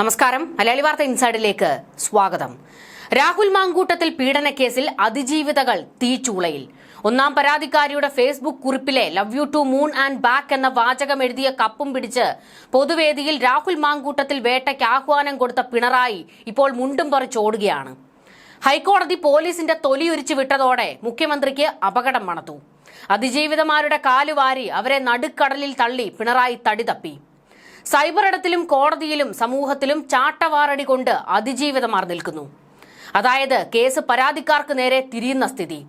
നമസ്കാരം. മലയാളി വാർത്ത ഇൻസൈഡിലേക്ക് സ്വാഗതം. രാഹുൽ മാങ്കൂട്ടത്തിൽ പീഡനക്കേസിൽ അതിജീവിതകൾ തീച്ചൂളയിൽ. ഒന്നാം പരാതിക്കാരിയുടെ Facebook കുറിപ്പിലെ love you to moon and back എന്ന വാചകം എഴുതിയ കപ്പും പിടിച്ച് പൊതുവേദിയിൽ രാഹുൽ മാങ്കൂട്ടത്തിൽ വേട്ടയ്ക്ക് ആഹ്വാനം കൊടുത്ത പിണറായി ഇപ്പോൾ മുണ്ടും പറിച്ചോടുകയാണ് ഹൈക്കോടതി പോലീസിന്റെ തൊലിയൊരിച്ചു വിട്ടതോടെ മുഖ്യമന്ത്രിക്ക് അപകടം മണത്തു. അതിജീവിതമാരുടെ കാലുവാരി അവരെ നടുക്കടലിൽ തള്ളി പിണറായി തടി തപ്പി. സൈബർ ഇടത്തിലും കോടതിയിലും സമൂഹത്തിലും ചാട്ടവാറടി കൊണ്ട് അതിജീവിതമാർ നിൽക്കുന്നു. അതായത് കേസ് പരാതിക്കാർക്ക് നേരെ തിരിയുന്ന സ്ഥിതി.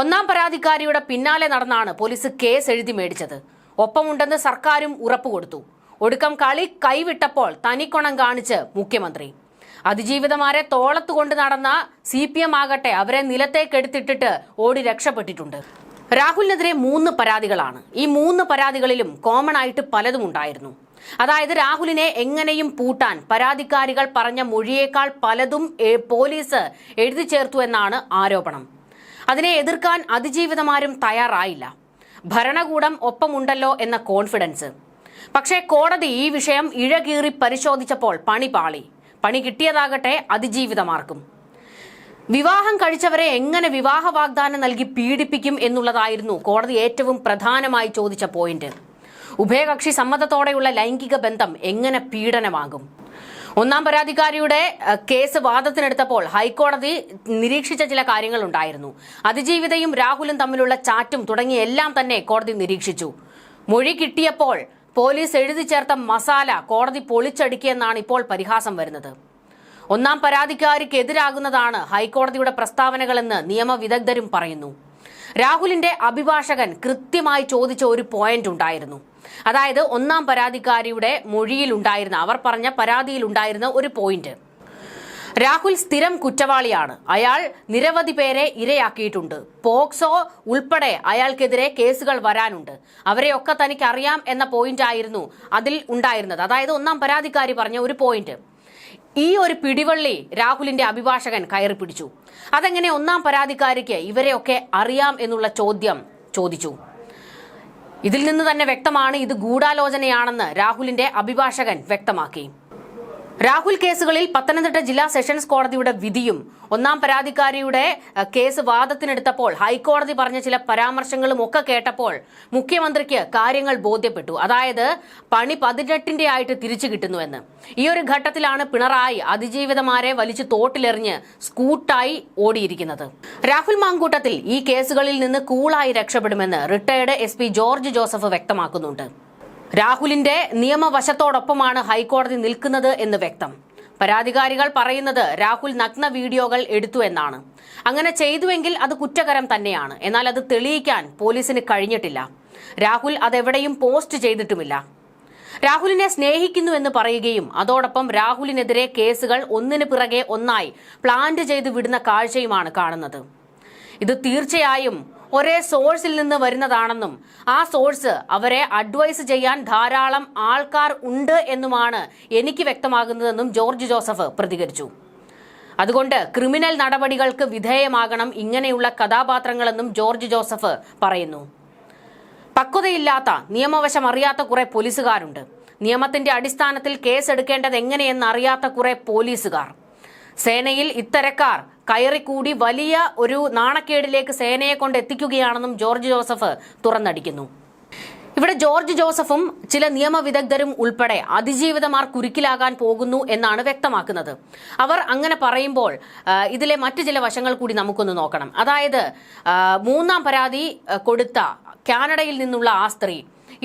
ഒന്നാം പരാതിക്കാരിയുടെ പിന്നാലെ നടന്നാണ് പോലീസ് കേസ് എഴുതി മേടിച്ചത്. ഒപ്പമുണ്ടെന്ന് സർക്കാരും ഉറപ്പുകൊടുത്തു ഒടുക്കം കളി കൈവിട്ടപ്പോൾ തനിക്കൊണം കാണിച്ച് മുഖ്യമന്ത്രി. അതിജീവിതമാരെ തോളത്തുകൊണ്ട് നടന്ന സി പി എം ആകട്ടെ അവരെ നിലത്തേക്കെടുത്തിട്ടിട്ട് ഓടി രക്ഷപ്പെട്ടിട്ടുണ്ട്. രാഹുലിനെതിരെ മൂന്ന് പരാതികളാണ്. ഈ മൂന്ന് പരാതികളിലും കോമൺ ആയിട്ട് പലതും ഉണ്ടായിരുന്നു. അതായത് രാഹുലിനെ എങ്ങനെയും പൂട്ടാൻ പരാതിക്കാരികൾ പറഞ്ഞ മൊഴിയേക്കാൾ പലതും പോലീസ് എഴുതി ചേർത്തു എന്നാണ് ആരോപണം. അതിനെ എതിർക്കാൻ അതിജീവിതമാരും തയ്യാറായില്ല. ഭരണകൂടം ഒപ്പമുണ്ടല്ലോ എന്ന കോൺഫിഡൻസ്. പക്ഷേ കോടതി ഈ വിഷയം ഇഴകീറി പരിശോധിച്ചപ്പോൾ പണി പാളി. പണി കിട്ടിയതാകട്ടെ അതിജീവിതമാർക്കും. വിവാഹം കഴിച്ചവരെ എങ്ങനെ വിവാഹ വാഗ്ദാനം നൽകി പീഡിപ്പിക്കും എന്നുള്ളതായിരുന്നു കോടതി ഏറ്റവും പ്രധാനമായി ചോദിച്ച പോയിന്റ്. ഉഭയകക്ഷി സമ്മതത്തോടെയുള്ള ലൈംഗിക ബന്ധം എങ്ങനെ പീഡനമാകും? ഒന്നാം പരാതിക്കാരിയുടെ കേസ് വാദത്തിനെടുത്തപ്പോൾ ഹൈക്കോടതി നിരീക്ഷിച്ച ചില കാര്യങ്ങൾ ഉണ്ടായിരുന്നു അതിജീവിതയും രാഹുലും തമ്മിലുള്ള ചാറ്റും തുടങ്ങിയ എല്ലാം തന്നെ കോടതി നിരീക്ഷിച്ചു. മൊഴി കിട്ടിയപ്പോൾ പോലീസ് എഴുതി ചേർത്ത മസാല കോടതി പൊളിച്ചടുക്കിയെന്നാണ് ഇപ്പോൾ പരിഹാസം വരുന്നത്. ഒന്നാം പരാതിക്കാരിക്കെതിരാകുന്നതാണ് ഹൈക്കോടതിയുടെ പ്രസ്താവനകളെന്ന് നിയമവിദഗ്ധരും പറയുന്നു. രാഹുലിന്റെ അഭിഭാഷകൻ കൃത്യമായി ചോദിച്ച ഒരു പോയിന്റ് ഉണ്ടായിരുന്നു. അതായത് ഒന്നാം പരാതിക്കാരിയുടെ മൊഴിയിൽ ഉണ്ടായിരുന്ന അവർ പറഞ്ഞ പരാതിയിൽ ഉണ്ടായിരുന്ന ഒരു പോയിന്റ്. രാഹുൽ സ്ഥിരം കുറ്റവാളിയാണ്. അയാൾ നിരവധി പേരെ ഇരയാക്കിയിട്ടുണ്ട്. പോക്സോ ഉൾപ്പെടെ അയാൾക്കെതിരെ കേസുകൾ വരാനുണ്ട്. അവരെയൊക്കെ തനിക്ക് അറിയാം എന്ന പോയിന്റ് ആയിരുന്നു അതിൽ ഉണ്ടായിരുന്നത്. അതായത് ഒന്നാം പരാതിക്കാരി പറഞ്ഞ ഒരു പോയിന്റ്. ഈ ഒരു പിടിവള്ളി രാഹുലിന്റെ അഭിഭാഷകൻ കയറി പിടിച്ചു. അതെങ്ങനെ ഒന്നാം പരാതിക്കാരിക്ക് ഇവരെയൊക്കെ അറിയാം എന്നുള്ള ചോദ്യം ചോദിച്ചു. ഇതിൽ നിന്ന് തന്നെ വ്യക്തമാണ് ഇത് ഗൂഢാലോചനയാണെന്ന് രാഹുലിന്റെ അഭിഭാഷകൻ വ്യക്തമാക്കി. രാഹുൽ കേസുകളിൽ പത്തനംതിട്ട ജില്ലാ സെഷൻസ് കോടതിയുടെ വിധിയും ഒന്നാം പരാതിക്കാരിയുടെ കേസ് വാദത്തിനെടുത്തപ്പോൾ ഹൈക്കോടതി പറഞ്ഞ ചില പരാമർശങ്ങളും ഒക്കെ കേട്ടപ്പോൾ മുഖ്യമന്ത്രിക്ക് കാര്യങ്ങൾ ബോധ്യപ്പെട്ടു. അതായത് പണി പതിനെട്ടിന്റെ ആയിട്ട് തിരിച്ചു കിട്ടുന്നുവെന്ന്. ഈ ഒരു ഘട്ടത്തിലാണ് പിണറായി അതിജീവിതമാരെ വലിച്ചു തോട്ടിലെറിഞ്ഞ് സ്കൂട്ടായി ഓടിയിരിക്കുന്നത്. രാഹുൽ മാങ്കൂട്ടത്തിൽ ഈ കേസുകളിൽ നിന്ന് കൂളായി രക്ഷപ്പെടുമെന്ന് റിട്ടയർഡ് എസ് ജോർജ് ജോസഫ് വ്യക്തമാക്കുന്നുണ്ട്. രാഹുലിന്റെ നിയമവശത്തോടൊപ്പമാണ് ഹൈക്കോടതി നിൽക്കുന്നത് എന്ന് വ്യക്തം. പരാതികാരികൾ പറയുന്നത് രാഹുൽ നഗ്ന വീഡിയോകൾ എടുത്തു എന്നാണ്. അങ്ങനെ ചെയ്തുവെങ്കിൽ അത് കുറ്റകരം തന്നെയാണ്. എന്നാൽ അത് തെളിയിക്കാൻ പോലീസിന് കഴിഞ്ഞിട്ടില്ല. രാഹുൽ അതെവിടെയും പോസ്റ്റ് ചെയ്തിട്ടുമില്ല. രാഹുലിനെ സ്നേഹിക്കുന്നു എന്ന് പറയുകയും അതോടൊപ്പം രാഹുലിനെതിരെ കേസുകൾ ഒന്നിന് പിറകെ ഒന്നായി പ്ലാന്റ് ചെയ്ത് വിടുന്ന കാഴ്ചയുമാണ് കാണുന്നത്. ഇത് തീർച്ചയായും ഒരേ സോഴ്സിൽ നിന്ന് വരുന്നതാണെന്നും ആ സോഴ്സ് അവരെ അഡ്വൈസ് ചെയ്യാൻ ധാരാളം ആൾക്കാർ ഉണ്ട് എന്നുമാണ് എനിക്ക് വ്യക്തമാകുന്നതെന്നും ജോർജ് ജോസഫ് പ്രതികരിച്ചു. അതുകൊണ്ട് ക്രിമിനൽ നടപടികൾക്ക് വിധേയമാകണം ഇങ്ങനെയുള്ള കഥാപാത്രങ്ങളെന്നും ജോർജ് ജോസഫ് പറയുന്നു. പക്വതയില്ലാത്ത നിയമവശം അറിയാത്ത കുറെ പോലീസുകാരുണ്ട്. നിയമത്തിന്റെ അടിസ്ഥാനത്തിൽ കേസ് എടുക്കേണ്ടത് എങ്ങനെയെന്ന് അറിയാത്ത കുറെ പോലീസുകാർ. സേനയിൽ ഇത്തരക്കാർ കയറിക്കൂടി വലിയ ഒരു നാണക്കേടിലേക്ക് സേനയെ കൊണ്ട് എത്തിക്കുകയാണെന്നും ജോർജ് ജോസഫ് തുറന്നടിക്കുന്നു. ഇവിടെ ജോർജ് ജോസഫും ചില നിയമവിദഗ്ധരും ഉൾപ്പെടെ അതിജീവിതമാർ കുരുക്കിലാകാൻ പോകുന്നു എന്നാണ് വ്യക്തമാക്കുന്നത്. അവർ അങ്ങനെ പറയുമ്പോൾ ഇതിലെ മറ്റു ചില വശങ്ങൾ കൂടി നമുക്കൊന്ന് നോക്കണം. അതായത് മൂന്നാം പരാതി കൊടുത്ത കാനഡയിൽ നിന്നുള്ള ആ സ്ത്രീ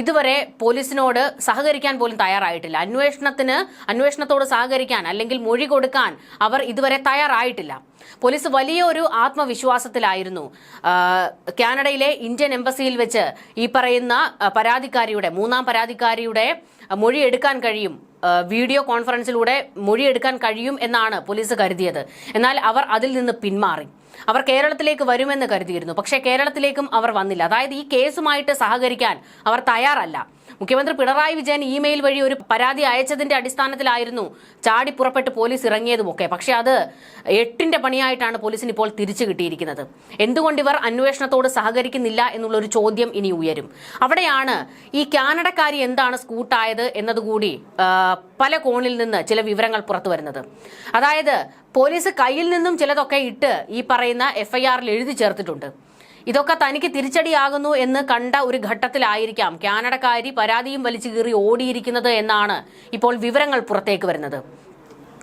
ഇതുവരെ പോലീസിനോട് സഹകരിക്കാൻ പോലും തയ്യാറായിട്ടില്ല. അന്വേഷണത്തിന് അന്വേഷണത്തോട് സഹകരിക്കാൻ അല്ലെങ്കിൽ മൊഴി കൊടുക്കാൻ അവർ ഇതുവരെ തയ്യാറായിട്ടില്ല. പോലീസ് വലിയ ഒരു ആത്മവിശ്വാസത്തിലായിരുന്നു കാനഡയിലെ ഇന്ത്യൻ എംബസിയിൽ വെച്ച് ഈ പറയുന്ന പരാതിക്കാരിയുടെ മൂന്നാം പരാതിക്കാരിയുടെ മൊഴി എടുക്കാൻ കഴിയും. വീഡിയോ കോൺഫറൻസിലൂടെ മൊഴിയെടുക്കാൻ കഴിയും എന്നാണ് പോലീസ് കരുതിയത്. എന്നാൽ അവർ അതിൽ നിന്ന് പിന്മാറി. അവർ കേരളത്തിലേക്ക് വരുമെന്ന് കരുതിയിരുന്നു. പക്ഷേ കേരളത്തിലേക്കും അവർ വന്നില്ല. അതായത് ഈ കേസുമായിട്ട് സഹകരിക്കാൻ അവർ തയ്യാറല്ല. മുഖ്യമന്ത്രി പിണറായി വിജയൻ ഇമെയിൽ വഴി ഒരു പരാതി അയച്ചതിന്റെ അടിസ്ഥാനത്തിലായിരുന്നു ചാടി പുറപ്പെട്ട് പോലീസ് ഇറങ്ങിയതുമൊക്കെ. പക്ഷേ അത് എട്ടിന്റെ പണിയായിട്ടാണ് പോലീസിന് ഇപ്പോൾ തിരിച്ചു കിട്ടിയിരിക്കുന്നത്. എന്തുകൊണ്ട് ഇവർ അന്വേഷണത്തോട് സഹകരിക്കുന്നില്ല എന്നുള്ള ഒരു ചോദ്യം ഇനി ഉയരും. അവിടെയാണ് ഈ കാനഡക്കാരി എന്താണ് സ്കൂട്ടായത് എന്നതുകൂടി പല കോണിൽ നിന്ന് ചില വിവരങ്ങൾ പുറത്തു വരുന്നത്. അതായത് പോലീസ് കയ്യിൽ നിന്നും ചിലതൊക്കെ ഇട്ട് ഈ പറയുന്ന എഫ്ഐആറിൽ എഴുതി ചേർത്തിട്ടുണ്ട്. ഇതൊക്കെ തനിക്ക് തിരിച്ചടിയാകുന്നു എന്ന് കണ്ട ഒരു ഘട്ടത്തിലായിരിക്കാം. കാനഡക്കാരി പരാതിയും വലിച്ചു കീറി ഓടിയിരിക്കുന്നത് എന്നാണ് ഇപ്പോൾ വിവരങ്ങൾ പുറത്തേക്ക് വരുന്നത്.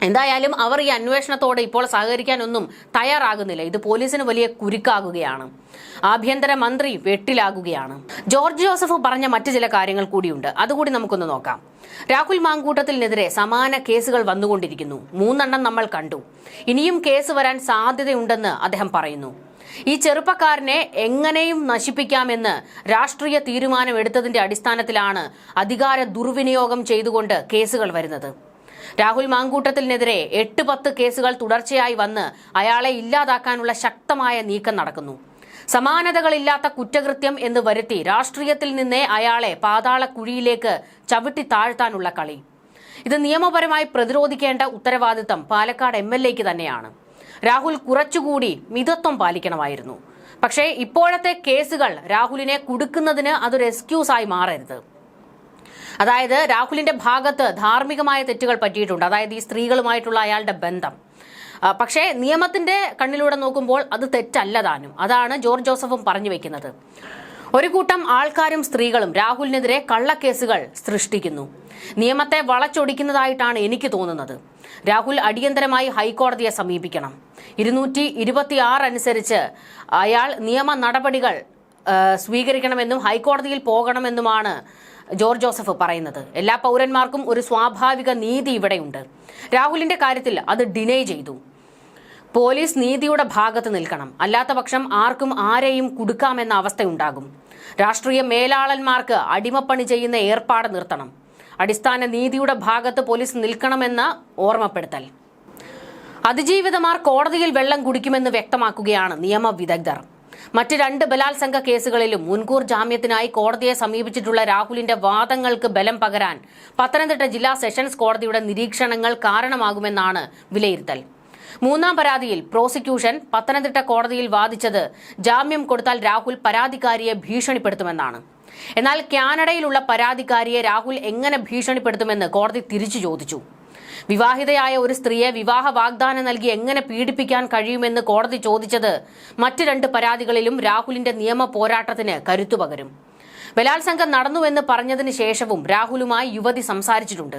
എന്തായാലും അവർ ഈ അന്വേഷണത്തോട് ഇപ്പോൾ സഹകരിക്കാനൊന്നും തയ്യാറാകുന്നില്ല. ഇത് പോലീസിന് വലിയ കുരുക്കാകുകയാണ്. ആഭ്യന്തര മന്ത്രി വെട്ടിലാകുകയാണ്. ജോർജ് ജോസഫ് പറഞ്ഞ മറ്റു ചില കാര്യങ്ങൾ കൂടിയുണ്ട്. അതുകൂടി നമുക്കൊന്ന് നോക്കാം. രാഹുൽ മാങ്കൂട്ടത്തിനെതിരെ സമാന കേസുകൾ വന്നുകൊണ്ടിരിക്കുന്നു. മൂന്നെണ്ണം നമ്മൾ കണ്ടു. ഇനിയും കേസ് വരാൻ സാധ്യതയുണ്ടെന്ന് അദ്ദേഹം പറയുന്നു. ഈ ചെറുപ്പക്കാരനെ എങ്ങനെയും നശിപ്പിക്കാമെന്ന് രാഷ്ട്രീയ തീരുമാനമെടുത്തതിന്റെ അടിസ്ഥാനത്തിലാണ് അധികാര ദുർവിനിയോഗം ചെയ്തുകൊണ്ട് കേസുകൾ വരുന്നത്. രാഹുൽ മാങ്കൂട്ടത്തിനെതിരെ എട്ട് പത്ത് കേസുകൾ തുടർച്ചയായി വന്ന് അയാളെ ഇല്ലാതാക്കാനുള്ള ശക്തമായ നീക്കം നടക്കുന്നു. സമാനതകളില്ലാത്ത കുറ്റകൃത്യം എന്ന് വരുത്തി രാഷ്ട്രീയത്തിൽ നിന്നേ അയാളെ പാതാള കുഴിയിലേക്ക് ചവിട്ടി താഴ്ത്താനുള്ള കളി. ഇത് നിയമപരമായി പ്രതിരോധിക്കേണ്ട ഉത്തരവാദിത്തം പാലക്കാട് എം തന്നെയാണ്. രാഹുൽ കുറച്ചുകൂടി മിതത്വം പാലിക്കണമായിരുന്നു. പക്ഷേ ഇപ്പോഴത്തെ കേസുകൾ രാഹുലിനെ കുടുക്കുന്നതിന് അതൊരു എക്സ്ക്യൂസായി മാറരുത്. അതായത് രാഹുലിന്റെ ഭാഗത്ത് ധാർമ്മികമായ തെറ്റുകൾ പറ്റിയിട്ടുണ്ട്. അതായത് ഈ സ്ത്രീകളുമായിട്ടുള്ള അയാളുടെ ബന്ധം. പക്ഷേ നിയമത്തിന്റെ കണ്ണിലൂടെ നോക്കുമ്പോൾ അത് തെറ്റല്ല താനും. അതാണ് ജോർജ് ജോസഫും പറഞ്ഞു വെക്കുന്നത്. ഒരു കൂട്ടം ആൾക്കാരും സ്ത്രീകളും രാഹുലിനെതിരെ കള്ളക്കേസുകൾ സൃഷ്ടിക്കുന്നു. നിയമത്തെ വളച്ചൊടിക്കുന്നതായിട്ടാണ് എനിക്ക് തോന്നുന്നത്. രാഹുൽ അടിയന്തരമായി ഹൈക്കോടതിയെ സമീപിക്കണം. ഇരുന്നൂറ്റി ഇരുപത്തിയാറ് അനുസരിച്ച് അയാൾ നിയമ നടപടികൾ സ്വീകരിക്കണമെന്നും ഹൈക്കോടതിയിൽ പോകണമെന്നുമാണ് ജോർജ് ജോസഫ് പറയുന്നത്. എല്ലാ പൗരന്മാർക്കും ഒരു സ്വാഭാവിക നീതി ഇവിടെയുണ്ട്. രാഹുലിന്റെ കാര്യത്തിൽ അത് ഡിനേ ചെയ്തു. പോലീസ് നീതിയുടെ ഭാഗത്ത് നിൽക്കണം. അല്ലാത്ത പക്ഷം ആർക്കും ആരെയും കുടുക്കാമെന്ന അവസ്ഥയുണ്ടാകും. രാഷ്ട്രീയ മേലാളന്മാർക്ക് അടിമപ്പണി ചെയ്യുന്ന ഏർപ്പാട് നിർത്തണം. അടിസ്ഥാന നീതിയുടെ ഭാഗത്ത് പോലീസ് നിൽക്കണമെന്ന ഓർമ്മപ്പെടുത്തൽ. അതിജീവിതമാർ കോടതിയിൽ വെള്ളം കുടിക്കുമെന്ന് വ്യക്തമാക്കുകയാണ് നിയമ വിദഗ്ധർ മറ്റ് രണ്ട് ബലാത്സംഗ കേസുകളിലും മുൻകൂർ ജാമ്യത്തിനായി കോടതിയെ സമീപിച്ചിട്ടുള്ള രാഹുലിന്റെ വാദങ്ങൾക്ക് ബലം പകരാൻ പത്തനംതിട്ട ജില്ലാ സെഷൻസ് കോടതിയുടെ നിരീക്ഷണങ്ങൾ കാരണമാകുമെന്നാണ് വിലയിരുത്തൽ. മൂന്നാം പരാതിയിൽ പ്രോസിക്യൂഷൻ പത്തനംതിട്ട കോടതിയിൽ വാദിച്ചത് ജാമ്യം കൊടുത്താൽ രാഹുൽ പരാതിക്കാരിയെ ഭീഷണിപ്പെടുത്തുമെന്നാണ്. എന്നാൽ കാനഡയിലുള്ള പരാതിക്കാരിയെ രാഹുൽ എങ്ങനെ ഭീഷണിപ്പെടുത്തുമെന്ന് കോടതി തിരിച്ചു ചോദിച്ചു. വിവാഹിതയായ ഒരു സ്ത്രീയെ വിവാഹ വാഗ്ദാനം നൽകി എങ്ങനെ പീഡിപ്പിക്കാൻ കഴിയുമെന്ന് കോടതി ചോദിച്ചത് മറ്റ് രണ്ട് പരാതികളിലും രാഹുലിന്റെ നിയമ പോരാട്ടത്തിന് കരുത്തുപകരും ബലാത്സംഗം നടന്നുവെന്ന് പറഞ്ഞതിന് ശേഷവും രാഹുലുമായി യുവതി സംസാരിച്ചിട്ടുണ്ട്.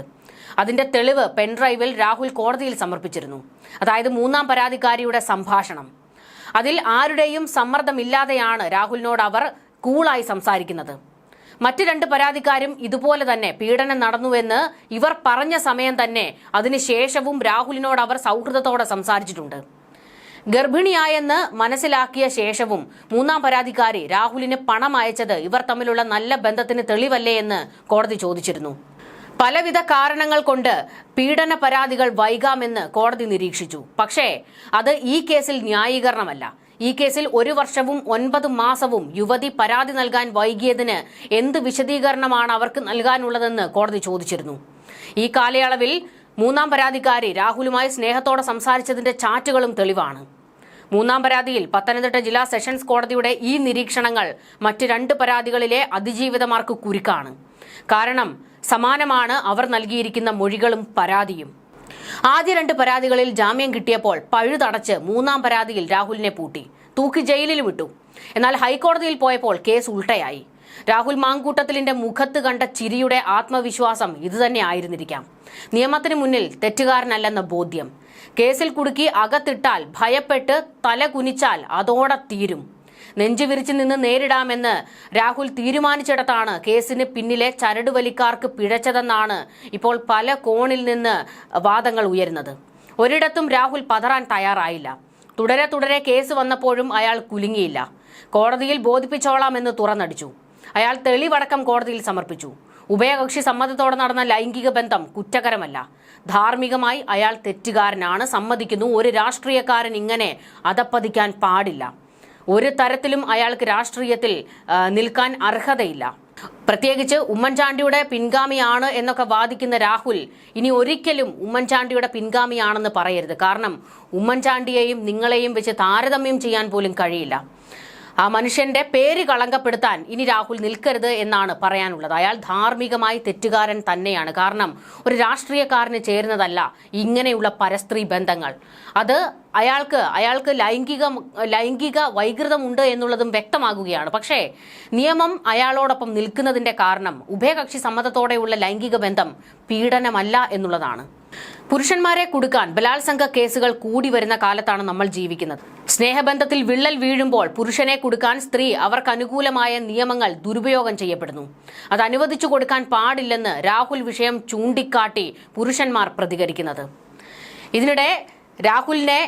അതിന്റെ തെളിവ് പെൻഡ്രൈവിൽ രാഹുൽ കോടതിയിൽ സമർപ്പിച്ചിരുന്നു. അതായത് മൂന്നാം പരാതിക്കാരിയുടെ സംഭാഷണം. അതിൽ ആരുടെയും സമ്മർദ്ദമില്ലാതെയാണ് രാഹുലിനോട് അവർ കൂളായി സംസാരിക്കുന്നത്. മറ്റു രണ്ട് പരാതിക്കാരും ഇതുപോലെ തന്നെ പീഡനം നടന്നുവെന്ന് ഇവർ പറഞ്ഞ സമയം തന്നെ അതിനുശേഷവും രാഹുലിനോട് അവർ സൗഹൃദത്തോടെ സംസാരിച്ചിട്ടുണ്ട്. ഗർഭിണിയായെന്ന് മനസ്സിലാക്കിയ ശേഷവും മൂന്നാം പരാതിക്കാരി രാഹുലിന് പണം അയച്ചത് ഇവർ തമ്മിലുള്ള നല്ല ബന്ധത്തിന് തെളിവല്ലേ എന്ന് കോടതി ചോദിച്ചിരുന്നു. പലവിധ കാരണങ്ങൾ കൊണ്ട് പീഡന പരാതികൾ വൈകാമെന്ന് കോടതി നിരീക്ഷിച്ചു. പക്ഷേ അത് ഈ കേസിൽ ന്യായീകരണമല്ല. ഈ കേസിൽ ഒരു വർഷവും ഒൻപത് മാസവും യുവതി പരാതി നൽകാൻ വൈകിയതിന് എന്ത് വിശദീകരണമാണ് അവർക്ക് നൽകാനുള്ളതെന്ന് കോടതി ചോദിച്ചിരുന്നു. ഈ കാലയളവിൽ മൂന്നാം പരാതിക്കാരി രാഹുലുമായി സ്നേഹത്തോടെ സംസാരിച്ചതിന്റെ ചാറ്റുകളും തെളിവാണ്. മൂന്നാം പരാതിയിൽ പത്തനംതിട്ട ജില്ലാ സെഷൻസ് കോടതിയുടെ ഈ നിരീക്ഷണങ്ങൾ മറ്റ് രണ്ട് പരാതികളിലെ അതിജീവിതമാർക്ക് കുരുക്കാണ്. കാരണം സമാനമാണ് അവർ നൽകിയിരിക്കുന്ന മൊഴികളും പരാതിയും. ആദ്യ രണ്ട് പരാതികളിൽ ജാമ്യം കിട്ടിയപ്പോൾ പഴുതടച്ച് മൂന്നാം പരാതിയിൽ രാഹുലിനെ പൂട്ടി. തൂക്കി ജയിലിൽ വിട്ടു. എന്നാൽ ഹൈക്കോടതിയിൽ പോയപ്പോൾ കേസ് ഉൾട്ടയായി. രാഹുൽ മാങ്കൂട്ടത്തിലിന്റെ മുഖത്ത് കണ്ട ചിരിയുടെ ആത്മവിശ്വാസം ഇതുതന്നെ ആയിരുന്നിരിക്കാം. നിയമത്തിന് മുന്നിൽ തെറ്റുകാരനല്ലെന്ന ബോധ്യം. കേസിൽ കുടുക്കി അകത്തിട്ടാൽ ഭയപ്പെട്ട് തല കുനിച്ചാൽ അതോടെ തീരും. നെഞ്ചു വിരിച്ചു നിന്ന് നേരിടാമെന്ന് രാഹുൽ തീരുമാനിച്ചിടത്താണ് കേസിന് പിന്നിലെ ചരടുവലിക്കാർക്ക് പിഴച്ചതെന്നാണ് ഇപ്പോൾ പല കോണിൽ നിന്ന് വാദങ്ങൾ ഉയരുന്നത്. ഒരിടത്തും രാഹുൽ പതറാൻ തയ്യാറായില്ല. തുടരെ തുടരെ കേസ് വന്നപ്പോഴും അയാൾ കുലുങ്ങിയില്ല. കോടതിയിൽ ബോധിപ്പിച്ചോളാമെന്ന് തുറന്നടിച്ചു. അയാൾ തെളിവടക്കം കോടതിയിൽ സമർപ്പിച്ചു. ഉഭയകക്ഷി സമ്മതത്തോടെ നടന്ന ലൈംഗിക ബന്ധം കുറ്റകരമല്ല. ധാർമ്മികമായി അയാൾ തെറ്റുകാരനാണ്. സമ്മതിക്കുന്നു. ഒരു രാഷ്ട്രീയക്കാരൻ ഇങ്ങനെ അതപ്പതിക്കാൻ പാടില്ല. ഒരു തരത്തിലും അയാൾക്ക് രാഷ്ട്രീയത്തിൽ നിൽക്കാൻ അർഹതയില്ല. പ്രത്യേകിച്ച് ഉമ്മൻചാണ്ടിയുടെ പിൻഗാമിയാണ് എന്നൊക്കെ വാദിക്കുന്ന രാഹുൽ ഇനി ഒരിക്കലും ഉമ്മൻചാണ്ടിയുടെ പിൻഗാമിയാണെന്ന് പറയരുത്. കാരണം ഉമ്മൻചാണ്ടിയെയും നിങ്ങളെയും വെച്ച് താരതമ്യം ചെയ്യാൻ പോലും കഴിയില്ല. ആ മനുഷ്യന്റെ പേര് കളങ്കപ്പെടുത്താൻ ഇനി രാഹുൽ നിൽക്കരുത് എന്നാണ് പറയാനുള്ളത്. അയാൾ ധാർമ്മികമായി തെറ്റുകാരൻ തന്നെയാണ്. കാരണം ഒരു രാഷ്ട്രീയക്കാരന് ചേരുന്നതല്ല ഇങ്ങനെയുള്ള പരസ്ത്രീ ബന്ധങ്ങൾ. അത് അയാൾക്ക് അയാൾക്ക് ലൈംഗിക ലൈംഗിക വൈകൃതമുണ്ട് എന്നുള്ളതും വ്യക്തമാകുകയാണ്. പക്ഷേ നിയമം അയാളോടൊപ്പം നിൽക്കുന്നതിന്റെ കാരണം ഉഭയകക്ഷി സമ്മതത്തോടെയുള്ള ലൈംഗിക ബന്ധം പീഡനമല്ല എന്നുള്ളതാണ്. പുരുഷന്മാരെ കൊടുക്കാൻ ബലാത്സംഗ കേസുകൾ കൂടി വരുന്ന കാലത്താണ് നമ്മൾ ജീവിക്കുന്നത്. സ്നേഹബന്ധത്തിൽ വിള്ളൽ വീഴുമ്പോൾ പുരുഷനെ കൊടുക്കാൻ സ്ത്രീ അവർക്ക് അനുകൂലമായ നിയമങ്ങൾ ദുരുപയോഗം ചെയ്യപ്പെടുന്നു. അത് അനുവദിച്ചു കൊടുക്കാൻ പാടില്ലെന്ന് രാഹുൽ വിഷയം ചൂണ്ടിക്കാട്ടി പുരുഷന്മാർ പ്രതികരിക്കുന്നത്. ഇതിനിടെ രാഹുലിനെ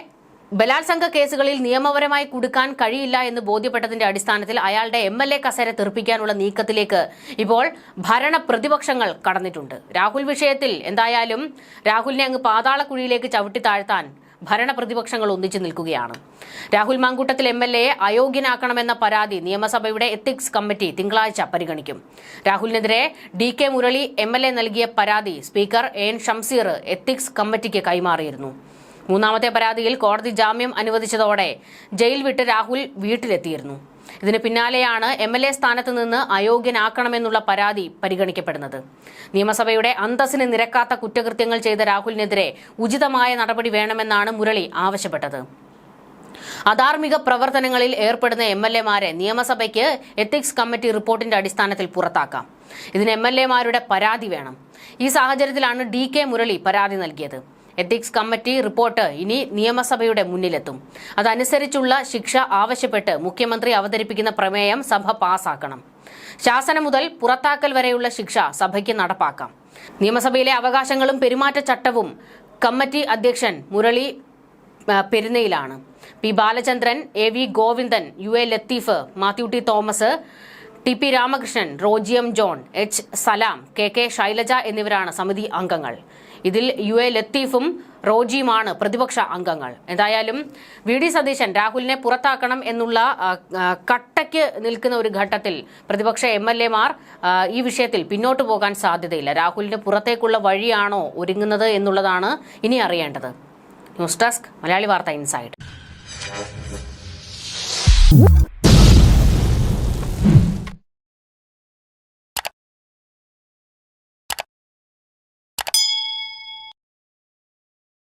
ബലാത്സംഗ കേസുകളിൽ നിയമപരമായി കൊടുക്കാൻ കഴിയില്ല എന്ന് ബോധ്യപ്പെട്ടതിന്റെ അടിസ്ഥാനത്തിൽ അയാളുടെ എം എൽ എ കസേര തെറിപ്പിക്കാനുള്ള നീക്കത്തിലേക്ക് ഇപ്പോൾ ഭരണ പ്രതിപക്ഷങ്ങൾ കടന്നിട്ടുണ്ട്. രാഹുൽ വിഷയത്തിൽ എന്തായാലും രാഹുലിനെ അങ്ങ് പാതാളക്കുഴിയിലേക്ക് ചവിട്ടി താഴ്ത്താൻ ഭരണ പ്രതിപക്ഷങ്ങൾ ഒന്നിച്ചു നിൽക്കുകയാണ്. രാഹുൽ മാങ്കൂട്ടത്തിൽ എം എൽ എയെ അയോഗ്യനാക്കണമെന്ന പരാതി നിയമസഭയുടെ എത്തിക്സ് കമ്മിറ്റി തിങ്കളാഴ്ച പരിഗണിക്കും. രാഹുലിനെതിരെ D K Murali M L A നൽകിയ പരാതി സ്പീക്കർ എൻ ഷംസീർ എത്തിക്സ് കമ്മിറ്റിക്ക് കൈമാറിയിരുന്നു. മൂന്നാമത്തെ പരാതിയിൽ കോടതി ജാമ്യം അനുവദിച്ചതോടെ ജയിൽ വിട്ട് രാഹുൽ വീട്ടിലെത്തിയിരുന്നു. ഇതിന് പിന്നാലെയാണ് എം എൽ എ സ്ഥാനത്ത് നിന്ന് അയോഗ്യനാക്കണമെന്നുള്ള പരാതി പരിഗണിക്കപ്പെടുന്നത്. നിയമസഭയുടെ അന്തസ്സിന് നിരക്കാത്ത കുറ്റകൃത്യങ്ങൾ ചെയ്ത രാഹുലിനെതിരെ ഉചിതമായ നടപടി വേണമെന്നാണ് മുരളി ആവശ്യപ്പെട്ടത്. അധാർമിക പ്രവർത്തനങ്ങളിൽ ഏർപ്പെടുന്ന എം എൽ എമാരെ നിയമസഭയ്ക്ക് എത്തിക്സ് കമ്മിറ്റി റിപ്പോർട്ടിന്റെ അടിസ്ഥാനത്തിൽ പുറത്താക്കാം. ഇതിന് എം എൽ എമാരുടെ പരാതി വേണം. ഈ സാഹചര്യത്തിലാണ് ഡി കെ മുരളി പരാതി നൽകിയത്. എത്തിക്സ് കമ്മിറ്റി റിപ്പോർട്ട് ഇനി നിയമസഭയുടെ മുന്നിലെത്തും. അതനുസരിച്ചുള്ള ശിക്ഷ ആവശ്യപ്പെട്ട് മുഖ്യമന്ത്രി അവതരിപ്പിക്കുന്ന പ്രമേയം സഭ പാസാക്കണം. ശാസനം മുതൽ പുറത്താക്കൽ വരെയുള്ള ശിക്ഷ സഭയ്ക്ക് നടപ്പാക്കാം. നിയമസഭയിലെ അവകാശങ്ങളും പെരുമാറ്റച്ചട്ടവും കമ്മിറ്റി അധ്യക്ഷൻ Murali പെരുന്നയിലാണ്. P Balachandran A V Govindan U A Latheef Mathew T Thomas T P Ramakrishnan റോജിയം John H Salam K K Shailaja എന്നിവരാണ് സമിതി അംഗങ്ങൾ. ഇതിൽ യു എ ലത്തീഫും റോജിയുമാണ് പ്രതിപക്ഷ അംഗങ്ങൾ. എന്തായാലും വി ഡി സതീശൻ രാഹുലിനെ പുറത്താക്കണം എന്നുള്ള കട്ടയ്ക്ക് നിൽക്കുന്ന ഒരു ഘട്ടത്തിൽ പ്രതിപക്ഷ എം എൽ എമാർ ഈ വിഷയത്തിൽ പിന്നോട്ട് പോകാൻ സാധ്യതയില്ല. രാഹുലിന് പുറത്തേക്കുള്ള വഴിയാണോ ഒരുങ്ങുന്നത് എന്നുള്ളതാണ് ഇനി അറിയേണ്ടത്. ന്യൂസ് ഡെസ്ക് മലയാളി വാർത്ത ഇൻസൈഡ്.